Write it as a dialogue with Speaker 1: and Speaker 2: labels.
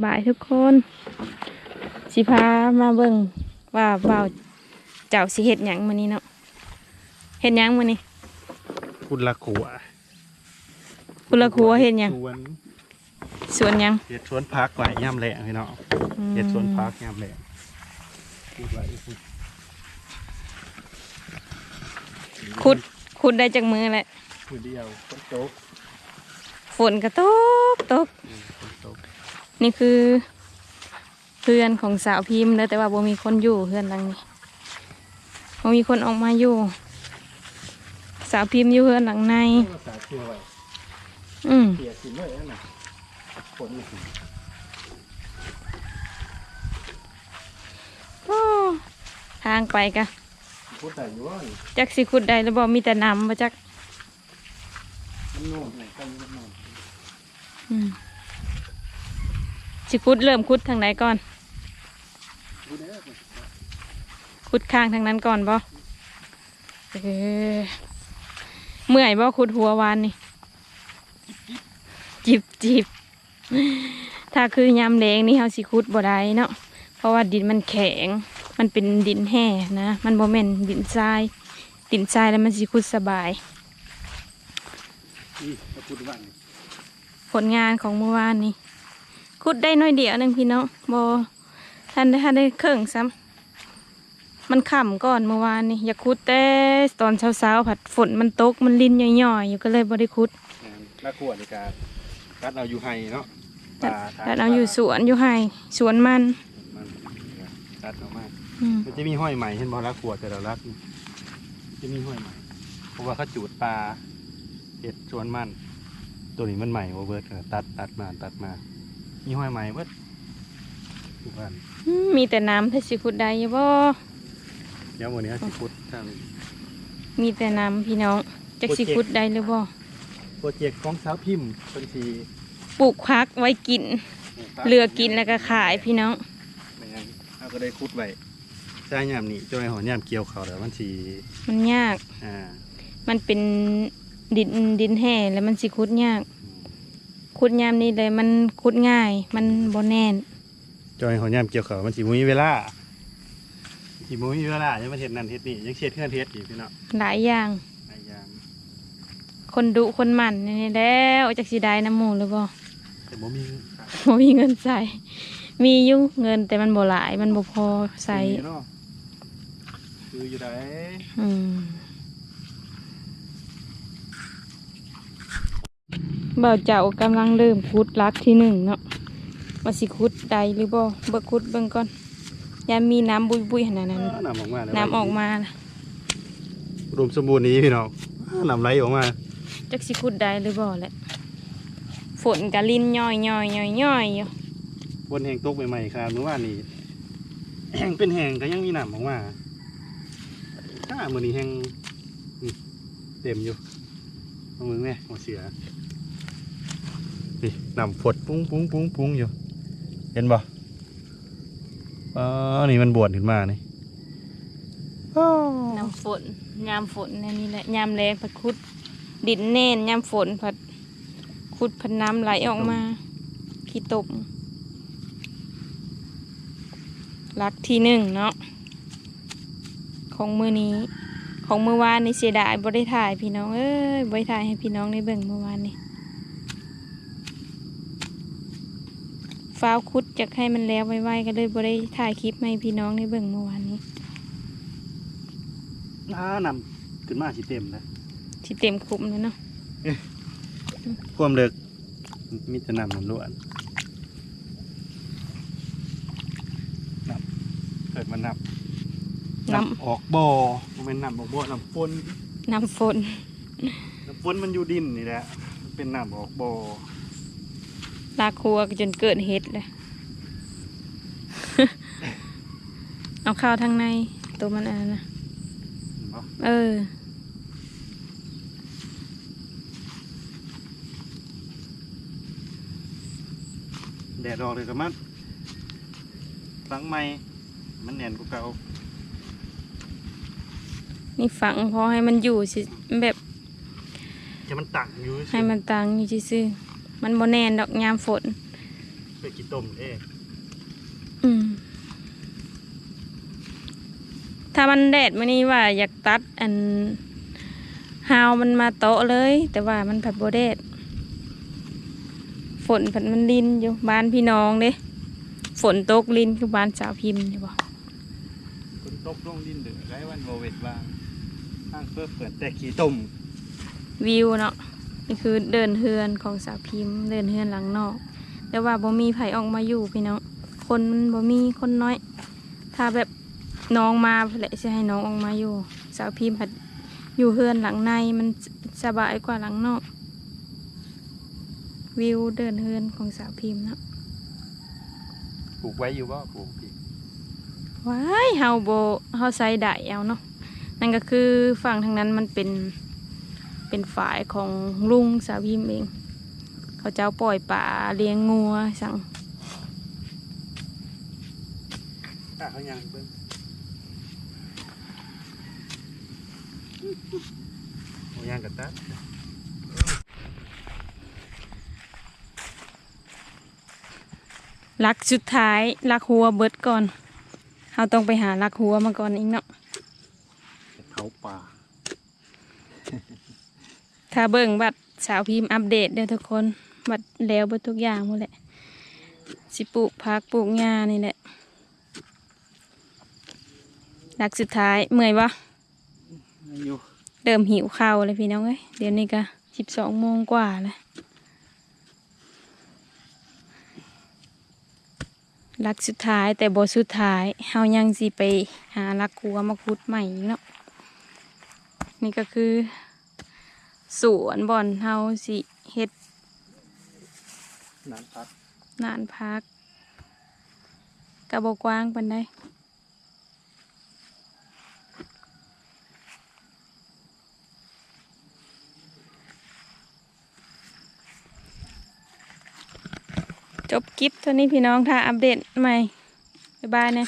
Speaker 1: บายทุกคนสิพามาเบิ่งว่าว่าวเจ้าสิเฮ็ดหยังมื้อนี้เนาะเฮ็ดหยังมื้อนี้
Speaker 2: คุณละขัว
Speaker 1: คุณละครัวเฮ็ดหยัง
Speaker 2: สวน
Speaker 1: สวนหยัง
Speaker 2: เฮ็ดสวนพักไว้ย่ำแหลงพี่น้อง
Speaker 1: อืม
Speaker 2: เฮ็ดสวนพักย่ำแหลงพูดไว้พูด
Speaker 1: ขุดขุดได้จากมือแหละ
Speaker 2: พูดเดียวฝนตก
Speaker 1: ฝนก็ตกตก
Speaker 2: อืมฝนตก
Speaker 1: นี่คือเพื่อนของสาวพิมพ์เด้อแต่ว่าบ่มีคนอยู่เพื่อนหลังนี้บ่มีคนออกมาอยู่ สาวพิมพ์อยู่เพื่อนหลังใน
Speaker 2: ภาษาเชื่อไว้
Speaker 1: อืม
Speaker 2: เปียสิเลยนั่นน่ะฝนมันสิ
Speaker 1: โอ้ทางไปกะ
Speaker 2: พูดได้อยู่ว่านี่
Speaker 1: จักสิขุดได้แล้วบ่มีแต่น้ำบ่จัก
Speaker 2: มันโน่นไหนกันมันโน่น
Speaker 1: อืม สิขุดเริ่มขุดทางไหนก่อน
Speaker 2: พูดได้อ
Speaker 1: ขุดข้างทางนั้นก่อนบ่เออเมื่อยบ่ขุดหัววานนี่ จิบจิบถ้าคือยามแดงนี่เฮาสิขุดบ่ได้เนาะเพราะว่าดินมันแข็ง มันเป็นดินแห่นะ มันบ่แม่นดินทราย ดินทรายแล้วมันสิขุดสบาย
Speaker 2: นี่มาพูดว่านี่
Speaker 1: ผลงานของเมื่อวานนี้ ขุดได้น้อยเดียวหนึงพี่น้องบท่านได้ท่านได้เครื่องซ้ำมันขำก่อนเมื่อวานนี้อยากขุดแต่ตอนเช้าๆผัดฝนมันตกมันลินย่อยๆอยู่ก็เลยบ่ได้ขุด
Speaker 2: แม่นละขัวในการรัดเอาอยู่ไห้เนาะ
Speaker 1: ตัด
Speaker 2: ทง
Speaker 1: ตัดเอาอยู่สวนอยู่ไห้สวนมัน
Speaker 2: มันตัดออกมา
Speaker 1: อืม
Speaker 2: มันจะมีห้อยใหม่เห็นบ่ละขวดแต่ละรักนี่จะมีห้อยใหม่เพราะว่าเขาจูดปลาเห็ดสวนมัน ตัวนี้มันใหม่โอเบิร์ตตัดตัดมาตัดมา มีห้อยใหม่เบิดทุกอัน
Speaker 1: อืมมีแต่น้ำถ้าสิขุดได้อยู่บ่
Speaker 2: เดี๋ยววันนี้สิพุดทาง
Speaker 1: มีแต่น้ำพี่น้องจักสิขุดได้หรือบ่
Speaker 2: โปรเจกต์ของสาวพิมพ์เป็นที
Speaker 1: ปลูกพักไว้กินเลือกกินแล้วก็ขายพี่น้อง
Speaker 2: ไม่งั้นเขาก็ได้คุดไว้ใช่ยามนี้จนไอ้หอยามเกี่ยวเขาแล้วมันสี
Speaker 1: มันยาก
Speaker 2: อ่า
Speaker 1: มันเป็นดินดินแห่แล้วมันสิขุดยาก ขุดยามนี้เลยมันขุดง่าย มันบ่แน่น
Speaker 2: จนไอ้หอยามเกี่ยวเขามันสีมุ้ยเวลาสีมุ้ยเวลายังมาเห็ดนั่นเห็ดนี่ยังเช็ดเพื่อนเฮ็ดอีกพี่เนาะ
Speaker 1: หลายอย่าง
Speaker 2: หลายอย่าง
Speaker 1: คนดุคนหมั่นนี่แล้วจักสิได้น้ำหมูหรือบ่
Speaker 2: แต่บ่มี
Speaker 1: บ่มีเงินใส่มีอยู่เงินแต่มันบ่หลายมันบ่พอใส่
Speaker 2: มีเนาะคืออยู่ไหน
Speaker 1: อืม บ่าวเจ้ากำลังเริ่มขุดลักที่หนึ่งเนาะว่าสิขุดใดหรือบ่เบิกขุดเบิ่งก่อนยามมีน้ำบุยๆขนาดนั้น
Speaker 2: น้ำออกมาแล้ว
Speaker 1: น้ำออกมานะ
Speaker 2: รวมสมบูรณ์นี้พี่น้องน้ำไหลออกมา
Speaker 1: จักสิขุดได้หรือบ่แหละฝนกะลินย่อยย่อยย่อยย่อยอยู่
Speaker 2: บนแห่งตกใหม่ๆครับเมื่อวานนี้แห่งเป็นแห่งก็ยังมีน้ำออกมาถ้ามือนี้แห่งนี่เต็มอยู่เอามือแม่หัวเสือ นี่น้ำฝดปุ้งปุ้งปุ้งปุ้งอยู่ เห็นบ่อ๋อนี่มันบวชขึ้นมานี่
Speaker 1: น้ำฝนยามฝนในนี่แหละยามแรงพัดขุด ดินแน่นยามฝนพัดขุดพัดน้ำไหลออกมาขี้ตมลักที่หนึ่งเนาะของมือนี้ของเมื่อวานนี่เสียดายบ่ได้ถ่ายพี่น้องเอ้ยบ่ได้ถ่ายให้พี่น้องได้เบิ่งเมื่อวานนี่ ฟ้าวคุดจะให้มันแล้วไวๆก็เลยบ่ได้ถ่ายคลิปให้พี่น้องได้เบิ่งเมื่อวานนี้
Speaker 2: น้านำขึ้นมาสิเต็มเลย
Speaker 1: ที่เต็มคุมเลยเนาะ
Speaker 2: ความเลิกมีแต่น้ำล้วนน้ำเกิดมันน้ำ
Speaker 1: น้
Speaker 2: ออกบ่อมันเป็นน้ำออกบ่อน้ำฝนำ
Speaker 1: น้ำฝน
Speaker 2: น้ำฝนมันอยู่ดินนี่แหละมันเป็นน้ำออกบ่อ
Speaker 1: ลาครัวจนเกิดเห็ดเลยเอาข้าวทางใน ตัวมันอันนั้นนะ
Speaker 2: เห็นปะ
Speaker 1: เออ
Speaker 2: แดดออกเลยกับมันฟังไม่มันแน่นกว่าเก่า
Speaker 1: นี่ฝังพอให้มันอยู่สิแบบ
Speaker 2: จะมันตักอยู่
Speaker 1: ให้มันตังอยู่ซื่อๆ มันบ่แน่นดอกยามฝน
Speaker 2: ไปกินต้มเด้
Speaker 1: อืมถ้ามันแดดมื้อนี้ว่าอยากตัดอันฮาวมันมาโตะเลย แต่ว่ามันผัดโบแดดฝนผัดมันลินอยู่บ้านพี่น้องเด้ฝนตกลินคือบ้านสาวพิมพ์อยู่บ่
Speaker 2: คนตกลงดินเดือดไรวันโบเวตวางข้างเพื่อเปิดแต่ขี้ต้ม
Speaker 1: วิวเนาะ นี่คือเดินเฮือนของสาวพิมพ์ เดินเฮือนหลังนอก แต่ว่าบ่มีไผออกมาอยู่พี่น้องคนมันบ่มีคนน้อย ถ้าแบบน้องมาแหละจะให้น้องออกมาอยู่ สาวพิมพ์ผัดอยู่เฮือนหลังในมันสบายกว่าหลังนอก วิวเดินเฮือนของสาวพิมพ์เนาะ
Speaker 2: ปลูกไว้อยู่ว่าปลูกพี่
Speaker 1: ว้ายเฮาโบเฮาใส่ได้เอาเนาะนั่นก็คือฝั่งทางนั้นมันเป็น เป็นฝ่ายของลุงสาวพิมพ์เอง เขาเจ้าปล่อยป่าเลี้ยงงัวสั่ง
Speaker 2: ถ้าเขายังเพิ่งเขายังกับตัด
Speaker 1: ลักสุดท้ายลักหัวเบิดก่อนเฮาต้องไปหาลักหัวมาก่อนอีกเนาะ
Speaker 2: เขาป่า
Speaker 1: ถ้าเบิ่งบัตรสาวพิมพ์อัปเดตเด้อทุกคนบัตรแล้วเบิดทุกอย่างหมดแหละสิปลูกพักปลูกหญ้านี่แหละลักสุดท้ายเมื่อยปะ
Speaker 2: อยู่
Speaker 1: เริ่มหิวข้าวเลยพี่น้องเอ้ยเดี๋ยวนี้ก็สิบสองโมงกว่าแล้วลักสุดท้ายแต่บสุดท้ายเฮายังสิไปหาลักกัวมาคุดใหม่อีกเนาะนี่ก็คือ สวนบ่อนเฮาสิเฮ็ด
Speaker 2: น้ำพัก
Speaker 1: นานพักกระบอกกว้างปันได้จบคลิปเท่านี้พี่น้องถ้าอัปเดตใหม่ บ๊ายบายนะ